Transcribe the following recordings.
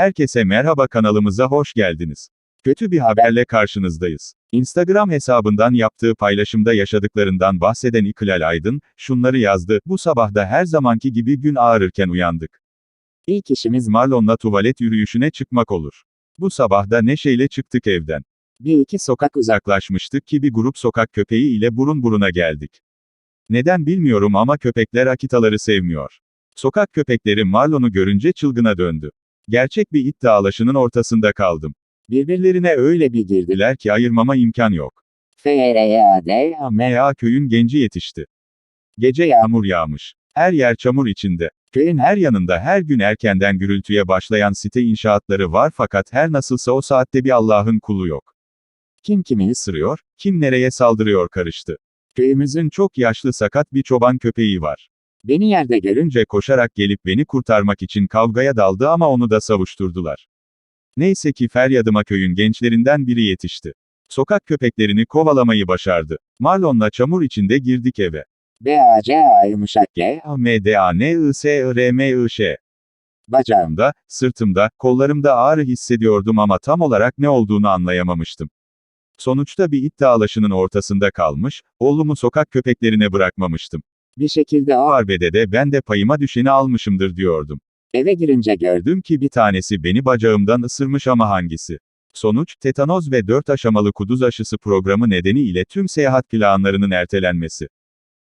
Herkese merhaba kanalımıza hoş geldiniz. Kötü bir haberle karşınızdayız. Instagram hesabından yaptığı paylaşımda yaşadıklarından bahseden İklal Aydın, şunları yazdı, bu sabah da her zamanki gibi gün ağrırken uyandık. İlk işimiz Marlon'la tuvalet yürüyüşüne çıkmak olur. Bu sabah da neşeyle çıktık evden. Bir iki sokak uzaklaşmıştık ki bir grup sokak köpeği ile burun buruna geldik. Neden bilmiyorum ama köpekler akitaları sevmiyor. Sokak köpekleri Marlon'u görünce çılgına döndü. Gerçek bir it dağlaşının ortasında kaldım. Birbirlerine öyle bir girdiler ki ayırmama imkan yok. FRYAD MA köyün genci yetişti. Gece yağmur yağmış. Her yer çamur içinde. Köyün her yanında her gün erkenden gürültüye başlayan site inşaatları var fakat her nasılsa o saatte bir Allah'ın kulu yok. Kim kimi ısırıyor, kim nereye saldırıyor karıştı. Köyümüzün çok yaşlı sakat bir çoban köpeği var. Beni yerde görünce koşarak gelip beni kurtarmak için kavgaya daldı ama onu da savuşturdular. Neyse ki feryadıma köyün gençlerinden biri yetişti. Sokak köpeklerini kovalamayı başardı. Marlon'la çamur içinde girdik eve. BACA yumuşak G M D A N I S I R M I Ş. bacağım Bacağımda, sırtımda, kollarımda ağrı hissediyordum ama tam olarak ne olduğunu anlayamamıştım. Sonuçta bir it dağlaşının ortasında kalmış, oğlumu sokak köpeklerine bırakmamıştım. Bir şekilde o arbedede ben de payıma düşeni almışımdır diyordum. eve girince gördüm. Ki bir tanesi beni bacağımdan ısırmış ama hangisi? Sonuç, tetanoz ve 4 aşamalı kuduz aşısı programı nedeniyle tüm seyahat planlarının ertelenmesi.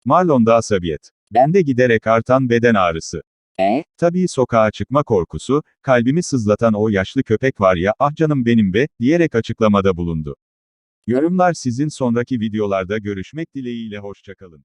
Marlon'da asabiyet. Bende giderek artan beden ağrısı. E, Tabii sokağa çıkma korkusu, kalbimi sızlatan o yaşlı köpek var ya, ah canım benim be, diyerek açıklamada bulundu. Yorumlar sizin sonraki videolarda görüşmek dileğiyle hoşçakalın.